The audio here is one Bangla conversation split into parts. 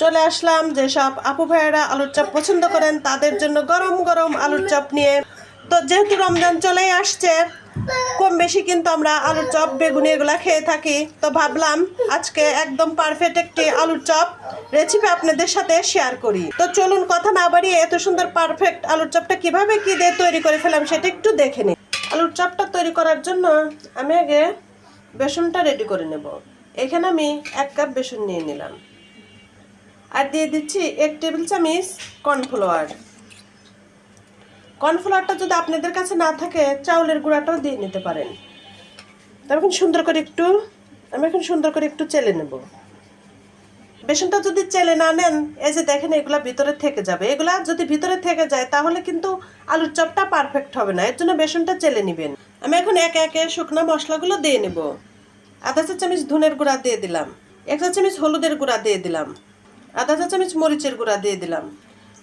চলে আসলাম। যেসব আপু ভাইয়েরা আলুর চপ পছন্দ করেন, তাদের জন্য গরম গরম আলুর চপ নিয়ে। তো যেহেতু রমজান চলেই আসছে, কম বেশি কিন্তু আমরা আলুর চপ, বেগুনি এগুলা খেয়ে থাকি। তো ভাবলাম আজকে একদম পারফেক্ট একটি আলুর চপ রেসিপি আপনাদের সাথে শেয়ার করি। তো চলুন কথা না বাড়িয়ে এত সুন্দর পারফেক্ট আলুর চপটা কীভাবে কি দিয়ে তৈরি করে ফেলাম সেটা একটু দেখে নিই। আলুর চপটা তৈরি করার জন্য আমি আগে বেসনটা রেডি করে নেব। এখানে আমি এক কাপ বেসন নিয়ে নিলাম। আর দিয়ে দিচ্ছি এক টেবিল চামচ কর্নফ্লাওয়ার। কর্নফ্লাওয়ারটা যদি আপনাদের কাছে না থাকে, চাউলের গুঁড়াটাও দিয়ে নিতে পারেন। তবে এখন সুন্দর করে একটু, আমি এখন সুন্দর করে একটু চেলে নেব। বেসনটা যদি চেলে না নেন, এই যে দেখেন এগুলা ভিতরে থেকে যাবে। এগুলা যদি ভিতরে থেকে যায়, তাহলে কিন্তু আলুর চপটা পারফেক্ট হবে না। এর জন্য বেসনটা চেলে নেবেন। আমি এখন একে একে শুকনো মশলাগুলো দিয়ে নেব। আধা চা চামচ ধনের গুঁড়া দিয়ে দিলাম। এক চা চামচ হলুদের গুঁড়া দিয়ে দিলাম। আধা চা চামচ মরিচের গুঁড়া দিয়ে দিলাম।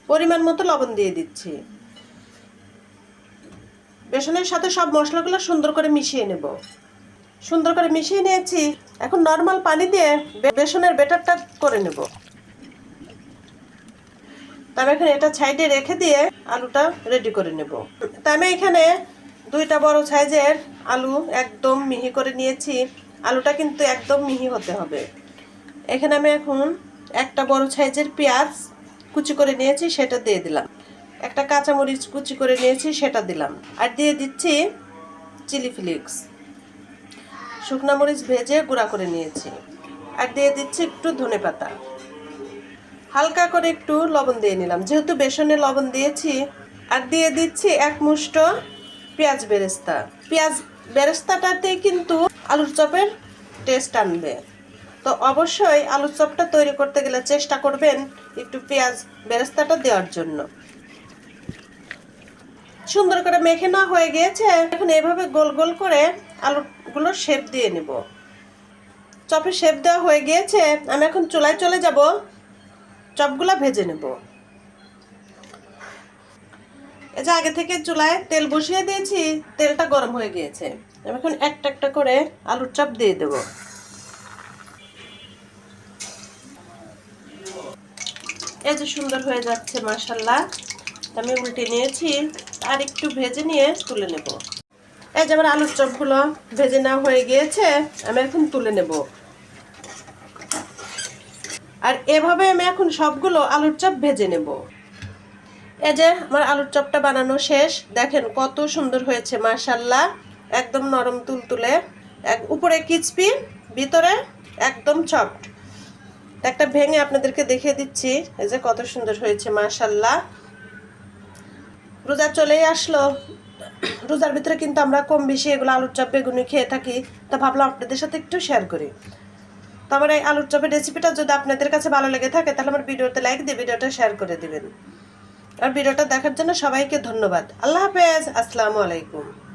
পরিমাণ মতো লবণ দিয়ে দিচ্ছি। বেসনের সাথে সব মশলাগুলো সুন্দর করে মিশিয়ে নেব। সুন্দর করে মিশিয়ে নিয়েছি। এখন নর্মাল পানি দিয়ে বেসনের বেটারটা করে নেব। তবে এখানে এটা সাইডে রেখে দিয়ে আলুটা রেডি করে নেব। তা আমি এখানে দুইটা বড় সাইজের আলু একদম মিহি করে নিয়েছি। আলুটা কিন্তু একদম মিহি হতে হবে। এখানে আমি এখন একটা বড় সাইজের পেঁয়াজ কুচি করে নিয়েছি, সেটা দিয়ে দিলাম। একটা কাঁচামরিচ কুচি করে নিয়েছি, সেটা দিলাম। আর দিয়ে দিচ্ছি চিলি ফ্লেক্স। শুকনো মরিচ ভেজে গুঁড়া করে নিয়েছি। আর দিয়ে দিচ্ছি একটু ধনে পাতা। হালকা করে একটু লবণ দিয়ে নিলাম। যেহেতু বেসনে লবণ দিয়েছি, আর দিয়ে দিচ্ছি এক মুষ্ট পেঁয়াজ বেরেস্তা। পেঁয়াজ বেরেস্তাটাতেই কিন্তু আলুর চপের টেস্ট আনবে। তো অবশ্যই আলুর চপটা তৈরি করতে গেলে চেষ্টা করবেন একটু পেঁয়াজ বেরেস্তাটা দেওয়ার জন্য। সুন্দর করে মেখে না হয়ে গিয়েছে। এখন এভাবে গোল গোল করে আলুগুলো শেপ দিয়ে নেব। চপের শেপ দেওয়া হয়ে গিয়েছে। আমি এখন চুলায় চলে যাব। চপগুলো ভেজে নেব। এই যে আগে থেকে চুলায় তেল বসিয়ে দিয়েছি, তেলটা গরম হয়ে গিয়েছে। আমি এখন একটা একটা করে আলুর চপ দিয়ে দেব। এই যে সুন্দর হয়ে যাচ্ছে মাসাল্লাহ আমি উল্টে নিয়েছি, আর একটু ভেজে নিয়ে তুলে নেব। এই যে আমার আলুর চপগুলো ভেজে নেওয়া হয়ে গিয়েছে, আমি এখন তুলে নেব। আর এভাবে আমি এখন সবগুলো আলুর চপ ভেজে নেব। এই যে আমার আলুর চপটা বানানো শেষ, দেখেন কত সুন্দর হয়েছে মাশাল্লাহ একদম নরম তুলতুলে, এক উপরে কিচপি, ভিতরে একদম চপট একটা ভেঙে আপনাদেরকে দেখিয়ে দিচ্ছি। এই যে কত সুন্দর হয়েছে মাশাল্লাহ রোজা চলেই আসলো। রোজার ভিতরে কিন্তু আমরা কম বেশি এগুলো আলুর চপ, বেগুনি খেয়ে থাকি। তো ভাবলাম আপনাদের সাথে একটু শেয়ার করি। তো আমার এই আলুর চপের রেসিপিটা যদি আপনাদের কাছে ভালো লেগে থাকে, তাহলে আমার ভিডিওতে লাইক দিয়ে ভিডিওটা শেয়ার করে দিবেন। আর ভিডিওটা দেখার জন্য সবাইকে ধন্যবাদ। আল্লাহ হাফেজ, আসসালামু আলাইকুম।